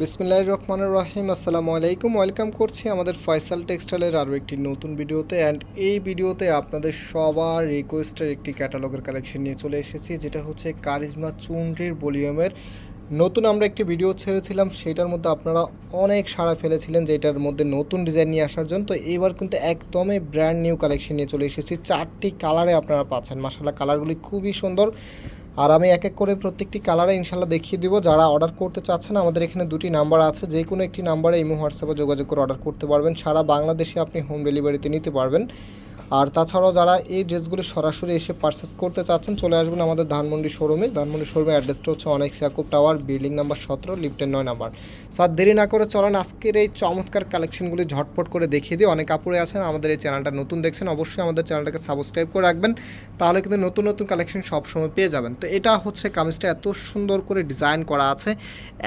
বিসমিল্লাহ রহমানুর রহিম, আসসালামু আলাইকুম। ওয়েলকাম করছি আমাদের ফয়সাল টেক্সটাইলের আরও একটি নতুন ভিডিওতে। অ্যান্ড এই ভিডিওতে আপনাদের সবার রিকোয়েস্টের একটি ক্যাটালগের কালেকশন নিয়ে চলে এসেছি, যেটা হচ্ছে কারিজমা চুনরির ভলিউমের নতুন আমরা একটি ভিডিও ছেড়েছিলাম, সেটার মধ্যে আপনারা অনেক সাড়া ফেলেছিলেন যেটার মধ্যে নতুন ডিজাইন নিয়ে আসার জন্য। তো এবার কিন্তু একদমই ব্র্যান্ড নিউ কালেকশন নিয়ে চলে এসেছি। চারটি কালারে আপনারা পাচ্ছেন। মাসাল্লাহ কালারগুলি খুবই সুন্দর। আর আমি এক এক করে প্রত্যেকটি কালারে ইনশাল্লাহ দেখিয়ে দিব। যারা অর্ডার করতে চাচ্ছেন আমাদের এখানে দুটি নাম্বার আছে। যে কোনো একটি নাম্বারে ইমো হোয়াটসঅ্যাপে যোগাযোগ করে অর্ডার করতে পারবেন। সারা বাংলাদেশে আপনি হোম ডেলিভারিতে নিতে পারবেন। আর তাছাড়াও যারা এই ড্রেসগুলো সরাসরি এসে পারচেস করতে চাচ্ছেন, চলে আসবেন আমাদের ধানমন্ডি শোরুমে ধানমন্ডি শোরুমের অ্যাড্রেসটা হচ্ছে অনেক সিয়াকুব টাওয়ার বিল্ডিং নাম্বার সতেরো লিফটের নয় নাম্বার সো আর দেরি না করে চলেন, আজকের এই চমৎকার কালেকশনগুলি ঝটপট করে দেখিয়ে দিই। অনেক আপুরে আছেন, আমাদের এই চ্যানেলটা নতুন দেখছেন, অবশ্যই আমাদের চ্যানেলটাকে সাবস্ক্রাইব করে রাখবেন। তাহলে কিন্তু নতুন নতুন কালেকশন সবসময় পেয়ে যাবেন। তো এটা হচ্ছে কামিজটা এত সুন্দর করে ডিজাইন করা আছে,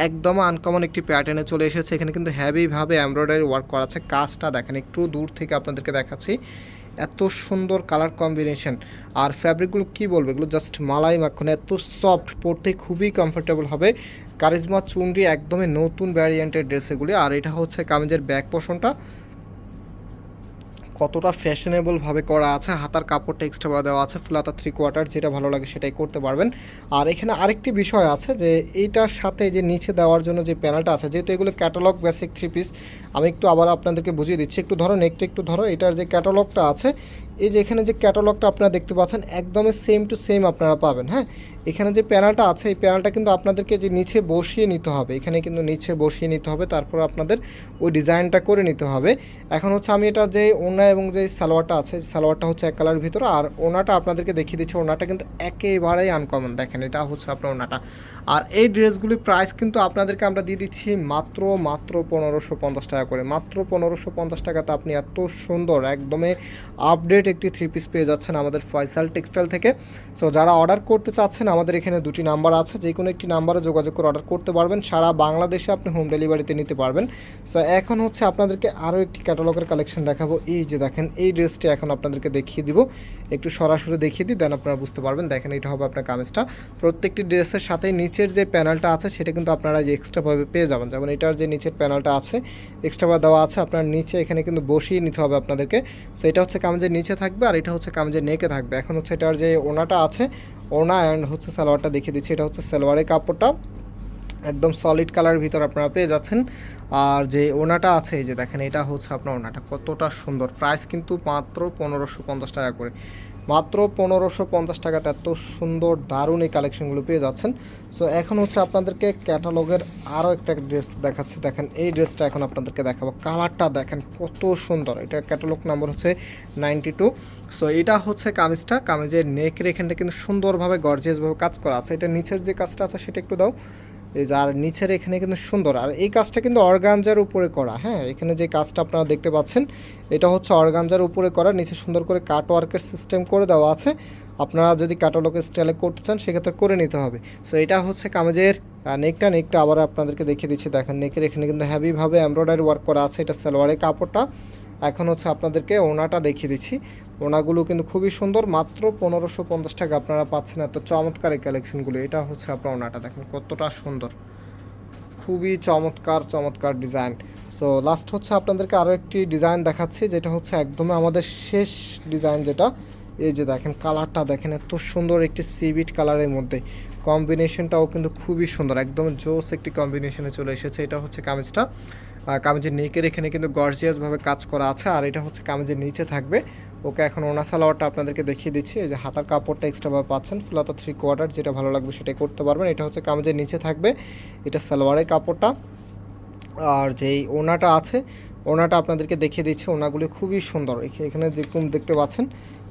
একদম আনকমন একটি প্যাটার্নে চলে এসেছে। এখানে কিন্তু হ্যাভিভাবে এমব্রয়ডারি ওয়ার্ক করা আছে। কাজটা দেখেন, একটু দূর থেকে আপনাদেরকে দেখাচ্ছি। এত সুন্দর কালার কম্বিনেশন আর ফ্যাব্রিকগুলো কি বলবে, এগুলো জাস্ট মালাই মাখন, এত সফট পরতে খুবই কমফোর্টেবল হবে। কারিজমা চুনরি একদমই নতুন ভ্যারিয়েন্টের ড্রেস এগুলি। আর এটা হচ্ছে কামিজের ব্যাক পোষণটা কতটা ফ্যাশনেবলভাবে করা আছে, হাতার কাপড়টা এক্সট্রা দেওয়া আছে, ফুলাতা থ্রি কোয়ার্টার যেটা ভালো লাগে সেটাই করতে পারবেন। আর এখানে আরেকটি বিষয় আছে যে, এইটার সাথে যে নিচে দেওয়ার জন্য যে প্যানেলটা আছে, যেহেতু এগুলো ক্যাটালগ বেসিক থ্রি পিস আমি একটু আবার আপনাদেরকে বুঝিয়ে দিচ্ছি। একটু ধরো নেকটা একটু ধরো, এটার যে ক্যাটালগটা আছে এই যে এখানে যে ক্যাটালগটা আপনারা দেখতে পাচ্ছেন, একদমই সেম টু সেম আপনারা পাবেন হ্যাঁ? এখানে যে প্যানেলটা আছে, এই প্যানেলটা কিন্তু আপনাদেরকে যে নিচে বসিয়ে নিতে হবে, এখানে কিন্তু নিচে বসিয়ে নিতে হবে, তারপর আপনাদের ওই ডিজাইনটা করে নিতে হবে। এখন হচ্ছে আমি এটা যে ওনা এবং যে সালোয়ারটা আছে সালোয়ারটা হচ্ছে এক কালার ভিতরে, আর ওনাটা আপনাদেরকে দেখিয়ে দিচ্ছি ওনাটা কিন্তু একেবারেই আনকমন দেখেন, এটা হচ্ছে আপনার ওনাটা আর এই ড্রেসগুলির প্রাইস কিন্তু আপনাদেরকে আমরা দিয়ে দিচ্ছি মাত্র মাত্র পনেরোশো পঞ্চাশ টাকা করে। মাত্র পনেরোশো পঞ্চাশ টাকাতে আপনি এত সুন্দর, একদমই আপডেট একটি থ্রি পিস পেয়ে যাচ্ছেন আমাদের ফয়সাল টেক্সটাইল থেকে। সো যারা অর্ডার করতে চাচ্ছেন, আমাদের এখানে দুটি নাম্বার আছে। যে কোনো একটি নাম্বারে যোগাযোগ করে অর্ডার করতে পারবেন। সারা বাংলাদেশে আপনি হোম ডেলিভারিতে নিতে পারবেন। সো এখন হচ্ছে আপনাদেরকে আরও একটি ক্যাটালগের কালেকশন দেখাবো। এই যে দেখেন, এই ড্রেসটি এখন আপনাদেরকে দেখিয়ে দিব। একটু সরাসরি দেখিয়ে দিই দেন আপনারা বুঝতে পারবেন। দেখেন, এটা হবে আপনার কামিজটা। প্রত্যেকটি ড্রেসের সাথে নিচের যে প্যানেলটা আছে, সেটা কিন্তু আপনারা যে এক্সট্রাভাবে পেয়ে যাবেন। যেমন এটার যে নিচের প্যানেলটা আছে এক্সট্রাভাবে দেওয়া আছে, আপনার নিচে এখানে কিন্তু বসিয়ে নিতে হবে আপনাদেরকে। সো এটা হচ্ছে কামিজের নিচে থাকবে আর এটা হচ্ছে কামিজের নেকে থাকবে। এখন হচ্ছে এটার যে ওনাটা আছে ওনা অ্যান্ড হচ্ছে সালোয়ারটা দেখিয়ে দিচ্ছি। এটা হচ্ছে সালোয়ারের কাপড়টা। একদম সলিড কালারের ভিতর আপনারা পেয়ে যাচ্ছেন। আর যে ওনাটা আছে যে দেখেন, এটা হচ্ছে আপনার ওনাটা কতটা সুন্দর। প্রাইস কিন্তু মাত্র পনেরোশো পঞ্চাশ টাকা করে। মাত্র পনেরোশো পঞ্চাশ টাকাতে এত সুন্দর, দারুণ এই কালেকশনগুলো পেয়ে যাচ্ছেন। সো এখন হচ্ছে আপনাদেরকে ক্যাটালগের আরও একটা ড্রেস দেখাচ্ছি। দেখেন, এই ড্রেসটা এখন আপনাদেরকে দেখাবো। কালারটা দেখেন, কত সুন্দর। এটা ক্যাটালগ নাম্বার হচ্ছে নাইনটি টু সো এটা হচ্ছে কামিজটা। কামিজের নেকের এখানটা কিন্তু সুন্দরভাবে গর্জিয়াসভাবে কাজ করা আছে। এটা নিচের যে কাজটা আছে, সেটা একটু দাও। এই যে, আর নিচের এখানে কিন্তু সুন্দর। আর এই কাজটা কিন্তু অর্গানজার উপরে করা হ্যাঁ? এখানে যে কাজটা আপনারা দেখতে পাচ্ছেন, এটা হচ্ছে অর্গানজার উপরে করা। নিচে সুন্দর করে কাট ওয়ার্কের সিস্টেম করে দেওয়া আছে। আপনারা যদি ক্যাটালগের স্টাইলে করতে চান, সেক্ষেত্রে করে নিতে হবে। সো এটা হচ্ছে কামেজের নেকটা। নেকটা আবার আপনাদেরকে দেখিয়ে দিচ্ছি। দেখেন, নেকের এখানে কিন্তু হ্যাভিভাবে এমব্রয়ডারি ওয়ার্ক করা আছে। এটা সালোয়ারের কাপড়টা। এখন হচ্ছে আপনাদেরকে ওনাটা দেখিয়ে দিচ্ছি। ওনাগুলো কিন্তু খুবই সুন্দর, মাত্র পনেরোশো পঞ্চাশ টাকা আপনারা পাচ্ছেন এত চমৎকার এই কালেকশনগুলো এটা হচ্ছে আপনার ওনাটা, দেখেন কতটা সুন্দর। খুবই চমৎকার চমৎকার ডিজাইন সো লাস্ট হচ্ছে আপনাদেরকে আরও একটি ডিজাইন দেখাচ্ছি, যেটা হচ্ছে একদমই আমাদের শেষ ডিজাইন যেটা। এই যে দেখেন কালারটা দেখেন, এত সুন্দর একটি সিবিট কালারের মধ্যে। কম্বিনেশনটাও কিন্তু খুবই সুন্দর, একদম জোস একটি কম্বিনেশনে চলে এসেছে। এটা হচ্ছে কামিজটা। কামিজের নেকের এখানে কিন্তু গর্জিয়াসভাবে কাজ করা আছে, আর এটা হচ্ছে কামিজের নিচে থাকবে। ওকে, এখন ওনা সালোয়ারটা আপনাদেরকে দেখিয়ে দিচ্ছি, এই যে হাতার কাপড়টা এক্সট্রাভাবে পাচ্ছেন, ফুলাতা থ্রি কোয়ার্টার যেটা ভালো লাগবে সেটাই করতে পারবেন। এটা হচ্ছে কামিজের নিচে থাকবে, এটা সালোয়ারের কাপড়টা। আর যেই ওনাটা আছে ওনাটা আপনাদেরকে দেখিয়ে দিচ্ছি ওনাগুলি খুবই সুন্দর। এখ- এখানে যেরকম দেখতে পাচ্ছেন,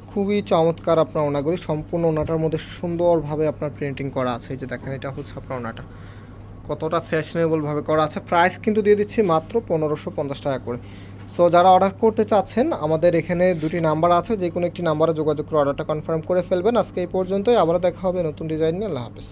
খুবই চমৎকার আপনার ওনাগুলি সম্পূর্ণ ওনাটার মধ্যে সুন্দরভাবে আপনার প্রিন্টিং করা আছে। এই যে দেখেন, এটা হচ্ছে আপনার ওনাটা কতটা ফ্যাশনেবলভাবে করা আছে। প্রাইস কিন্তু দিয়ে দিচ্ছি মাত্র পনেরোশো পঞ্চাশ টাকা করে। সো যারা অর্ডার করতে চাচ্ছেন, আমাদের এখানে দুটি নাম্বার আছে যে কোনো একটি নাম্বারে যোগাযোগ করে অর্ডারটা কনফার্ম করে ফেলবেন। আজকে এই পর্যন্তই, আবারও দেখা হবে নতুন ডিজাইন নিয়ে। আল্লাহ হাফেজ।